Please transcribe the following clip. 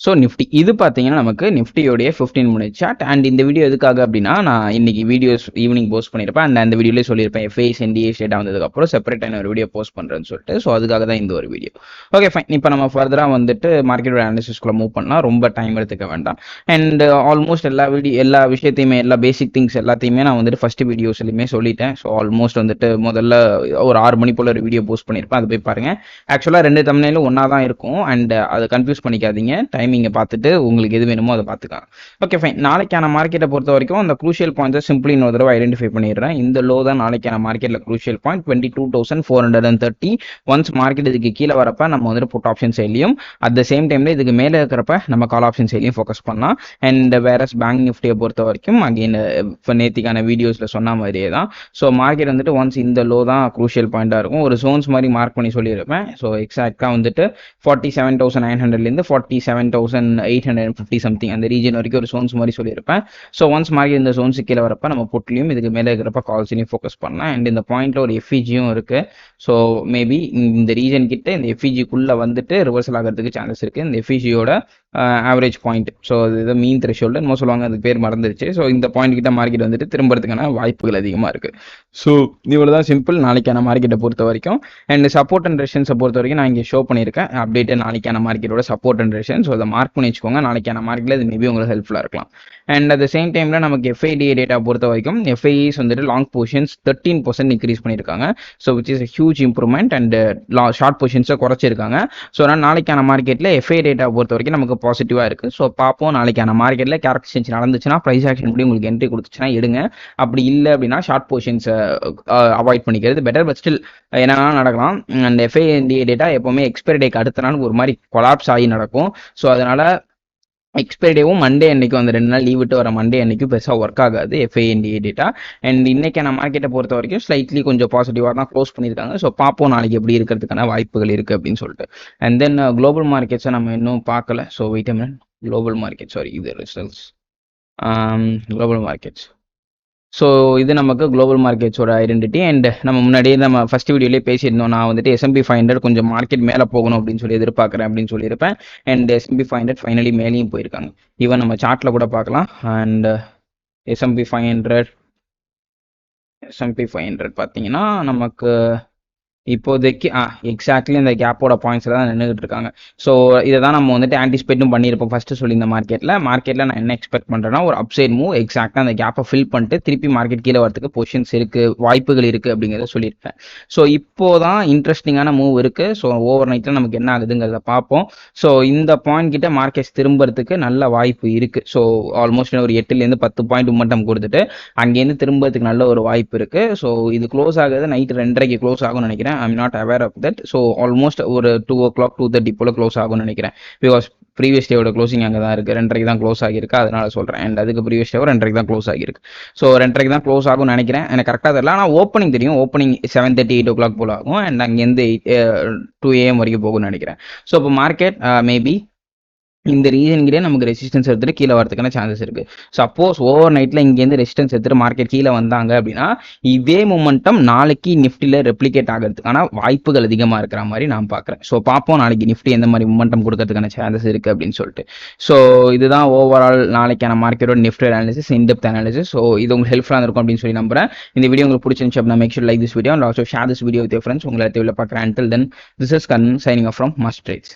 So Nifty இது பார்த்தீங்கன்னா நமக்கு நிஃப்டியோடைய ஃபிஃப்டீன் மினிட் சார்ட் அண்ட் இந்த வீடியோ எதுக்காக அப்படின்னா நான் இன்னைக்கு வீடியோஸ் ஈவினிங் போஸ்ட் பண்ணியிருப்பேன் அண்ட் அந்த வீடியோலேயே சொல்லியிருப்பேன் எஃப்ஐஎஸ் என்டிஏ ஸ்டேட் வந்ததுக்கப்புறம் செப்பரேட்டான ஒரு வீடியோ போஸ்ட் பண்ணுறேன்னு சொல்லிட்டு. ஸோ அதுக்காக தான் இந்த ஒரு வீடியோ ஓகே ஃபைன் இப்போ நம்ம ஃபர்தராக வந்துட்டு மார்க்கெட்டோட அனாலிசிஸ்குள்ளே மூவ் பண்ணலாம். ரொம்ப டைம் எடுத்துக்க வேண்டாம். அண்ட் ஆல்மோஸ்ட் uh, எல்லா வீடியோ எல்லா விஷயத்தையுமே எல்லா பேசிக் திங்ஸ் எல்லாத்தையுமே நான் வந்துட்டு ஃபர்ஸ்ட் வீடியோஸ்லையுமே சொல்லிட்டேன். ஸோ ஆல்மோஸ்ட் வந்துட்டு முதல்ல ஒரு ஆறு மணி போல் ஒரு வீடியோ போஸ்ட் பண்ணியிருப்பேன் அது போய் பாருங்க. ஆக்சுவலாக ரெண்டு தமிழிலும் ஒன்றா தான் இருக்கும். அண்ட் uh, அதை கன்ஃபியூஸ் பண்ணிக்காதீங்க. டைம் நீங்கள் பார்த்துட்டு உங்களுக்கு எது வேணுமோ அதை பார்த்துக்கலாம். ஓகே ஃபைன் நாளைக்கான மார்க்கெட்டை பொறுத்த வரைக்கும் அந்த குரூஷியல் பாயிண்ட்ஸை சிம்பிளி இன்னொரு தடவை ஐடென்டிஃபை பண்ணிடுறேன். இந்த லோ தான் நாளைக்கான மார்க்கெட்டில் crucial point twenty two thousand four hundred and thirty once market இதுக்கு கீழே வரப்ப நம்ம வந்துட்டு புட் ஆப்ஷன் செயலியும் அட் த சேம் டைமில் இதுக்கு மேலே இருக்கிறப்ப நம்ம கால் ஆப்ஷன் செயலியும் ஃபோக்கஸ் பண்ணலாம். அண்ட் வேற பேங்க் நிஃப்டியை பொறுத்த வரைக்கும் அகைன் இப்போ நேத்திக்கான வீடியோஸில் சொன்ன மாதிரியே தான். ஸோ மார்க்கெட் வந்துட்டு ஒன்ஸ் இந்த லோ தான் க்ரூஷியல் பாயிண்டாக இருக்கும். ஒரு ஜோன்ஸ் மாதிரி மார்க் பண்ணி சொல்லியிருப்பேன். ஸோ எக்ஸாக்டாக வந்துட்டு ஃபார்ட்டி செவன் தௌசண்ட் நைன் ஹண்ட்ரட்லேருந்து forty seven thousand eight hundred fifty something அந்த ரீஜன் வரைக்கும் ஒரு சோன்ஸ் மாதிரி சொல்லியிருப்பேன். ஸோ ஒன்ஸ் மார்க்கெட் இந்த சோன்ஸ் கீழே வரப்ப நம்ம புட்லையும் இதுக்கு மேலே இருக்கிறப்ப கால்ஸ்லையும் ஃபோக்கஸ் பண்ணலாம். அண்ட் இந்த பாயிண்ட்ல ஒரு எஃப்இஜியும் இருக்கு. ஸோ மேபி இந்த ரீஜன் கிட்ட இந்த எஃப்இஜிக்குள்ள வந்துட்டு ரிவர்சல் ஆகிறதுக்கு சான்சஸ் இருக்கு. இந்த எஃபிஜியோட ஆவரேஜ் பாயிண்ட் ஸோ அது இது மீன் த்ரெஷோல்டு என்னமோ சொல்லுவாங்க. அதுக்கு பேர் மறந்துருச்சு. ஸோ இந்த பாயிண்ட் கிட்ட மார்க்கெட் வந்துட்டு திரும்புறதுக்கான வாய்ப்புகள் அதிகமாக இருக்கு. ஸோ இவ்வளோ தான் சிம்பிள் நாளைக்கான மார்க்கெட்டை பொறுத்த வரைக்கும். அண்ட் சப்போர்ட் அண்ட் ரெஷன்ஸை பொறுத்த வரைக்கும் நான் இங்கே ஷோ பண்ணியிருக்கேன். அப்டேட்டு நாளைக்கான மார்க்கெட்டோட சப்போர்ட் அண்ட் ரெஷன் ஸோ அதை மார்க் பண்ணி வச்சுக்கோங்க. நாளைக்கான மார்க்கெட்டில் இது மேபி உங்களுக்கு ஹெல்ப்ஃபுல்லாக இருக்கலாம். அண்ட் அட் த சேம் டைமில் நமக்கு எஃப்ஐடி டேட்டா பொறுத்த வரைக்கும் எஃப்ஐஸ் வந்துட்டு long positions thirteen percent increase பண்ணியிருக்காங்க. So which is huge improvement and law short பொசிஷன்ஸை குறைச்சிருக்காங்க. ஸோ ஆனால் நாளைக்கான மார்க்கெட்டில் எஃப்ஐ டேட்டா பொறுத்த வரைக்கும் நமக்கு பாசிட்டிவாக இருக்குது ஸோ பார்ப்போம். நாளைக்கான மார்க்கெட்டில் கேரக்டர் சேஞ்ச் நடந்துச்சுன்னா ப்ரைஸ் ஆக்ஷன் படி உங்களுக்கு என்ட்ரி கொடுத்துச்சுன்னா எடுங்க. அப்படி இல்லை அப்படின்னா ஷார்ட் போர்ஷன்ஸை அவாய்ட் பண்ணிக்கிறது பெட்டர் பட் ஸ்டில் என்னென்னா நடக்கலாம். அந்த எஃப்ஐஎன்டிஏ டேட்டா எப்போவுமே எக்ஸ்பைரி டேக்கு அடுத்த நாள் ஒரு மாதிரி கொலாப்ஸ் ஆகி நடக்கும். ஸோ அதனால் எக்ஸ்பைரி டேவும் மண்டே அன்னைக்கு அந்த ரெண்டு நாள் லீவ் விட்டு வர மண்டே அன்னைக்கு பெருசாக ஒர்க் ஆகாது எஃப்ஐஎன்டிஏ டேட்டா அண்ட் இன்னைக்கான மார்க்கெட்டை பொறுத்த வரைக்கும் ஸ்லைட்லி கொஞ்சம் பாசிட்டிவாக தான் க்ளோஸ் பண்ணியிருக்காங்க. ஸோ பார்ப்போம் நாளைக்கு எப்படி இருக்கிறதுக்கான வாய்ப்புகள் இருக்குது அப்படின்னு சொல்லிட்டு. அண்ட் தென் குளோபல் மார்க்கெட்ஸை நம்ம இன்னும் பார்க்கல. So wait global market sorry இது ரிசல்ட்ஸ் குளோபல் மார்க்கெட்ஸ் ஸோ இது நமக்கு குளோபல் மார்க்கெட்ஸோட ஐடென்டிட்டி அண்ட் நம்ம முன்னாடியே நம்ம ஃபஸ்ட் வீடியோலேயே பேசியிருந்தோம். நான் வந்துட்டு S and P five hundred கொஞ்சம் மார்க்கெட் மேலே போகணும் அப்படின்னு சொல்லி எதிர்பார்க்குறேன் அப்படின்னு சொல்லியிருப்பேன். And S and P five hundred finally மேலேயும் போயிருக்காங்க. ஈவன் நம்ம சார்ட்டில் கூட பார்க்கலாம். And S and P five hundred S and P five hundred பார்த்தீங்கன்னா நமக்கு இப்போதைக்கு ஆ எக்ஸாக்ட்லி இந்த கேப்போட பாயிண்ட்ஸில் தான் நின்றுகிட்டு இருக்காங்க. ஸோ இதை தான் நம்ம வந்துட்டு ஆன்டிசிபேட்டும் பண்ணியிருப்போம். ஃபஸ்ட்டு சொல்லி இந்த மார்க்கெட்டில் மார்க்கெட்டில் நான் என்ன எக்ஸ்பெக்ட் பண்ணுறேன்னா ஒரு அப்சைட் மூவ் எக்ஸாக்டாக அந்த கேப்பை ஃபில் பண்ணிட்டு திருப்பி மார்க்கெட் கீழே வரதுக்கு பொசிஷன்ஸ் இருக்குது வாய்ப்புகள் இருக்குது அப்படிங்கிறத சொல்லியிருப்பேன். ஸோ இப்போ தான் இன்ட்ரெஸ்டிங்கான மூவ் இருக்குது ஸோ ஓவர் நைட்டில் நமக்கு என்ன ஆகுதுங்கிறத பார்ப்போம். ஸோ இந்த பாயிண்ட் கிட்ட மார்க்கெட்ஸ் திரும்புறதுக்கு நல்ல வாய்ப்பு இருக்குது ஸோ ஆல்மோஸ்ட் ஒரு எட்டுலேருந்து பத்து பாயிண்ட் மட்டும் கொடுத்துட்டு அங்கேருந்து திரும்புறதுக்கு நல்ல ஒரு வாய்ப்பு இருக்குது ஸோ இது க்ளோஸ் ஆகுது நைட் ரெண்டரைக்கு க்ளோஸ் ஆகும்னு நினைக்கிறேன். I'm not aware of that so almost ஒரு two o'clock two thirty போல் க்ளோஸ் ஆகும்னு நினைக்கிறேன். பிகாஸ் ப்ரீவியஸ் டேவோட க்ளோசிங் அங்கே தான் இருக்குது ரெண்டரைக்கு தான் க்ளோஸ் ஆகிருக்கு அதனால சொல்கிறேன் அண்ட் அதுக்கு ப்ரீவியஸ் டேவோ ரெண்டரைக்கு தான் க்ளோஸ் ஆகிருக்கு ஸோ ரெண்டரைக்கு தான் க்ளோஸ் ஆகும்னு நினைக்கிறேன். எனக்கு கரெக்டாக தெரியல. ஆனால் ஓப்பனிங் தெரியும். Opening seven thirty eight o'clock போல் ஆகும். அண்ட் அங்கேருந்து டூ ஏஎம் வரைக்கும் போகும்னு நினைக்கிறேன். ஸோ இப்போ மார்க்கெட் மேபி இந்த ரீசன்கிட்டே நமக்கு ரெசிஸ்டன்ஸ் எடுத்துட்டு கீழே வரதுக்கான சான்சஸ் இருக்கு. சப்போஸ் ஓவர் நைட்ல இங்கேருந்து ரெசிஸ்டன்ஸ் எடுத்துட்டு மார்க்கெட் கீழே வந்தாங்க அப்படின்னா இதே மூமெண்டம் நாளைக்கு நிஃப்டியில் ரெப்ளிகேட் ஆகிறதுக்கான வாய்ப்புகள் அதிகமாக இருக்கிற மாதிரி நான் பார்க்குறேன். ஸோ பார்ப்போம் நாளைக்கு நிஃப்டி எந்த மாதிரி மூமெண்டம் கொடுக்கறதுக்கான சான்சஸ் இருக்கு அப்படின்னு சொல்லிட்டு. ஸோ இதுதான் ஓவரால் நாளைக்கான மார்க்கெட்டோட Nifty analysis in depth analysis so இது உங்களுக்கு ஹெல்ப்ஃபுல்லாக இருக்கும் அப்படின்னு சொல்லி நம்புறேன். இந்த வீடியோ உங்களுக்கு பிடிச்சிருந்துச்சு அப்படின்னா make sure like this video and also share this video with friends உங்களை தேவையில் பார்க்குறேன். Until then this is gun signing off from must trades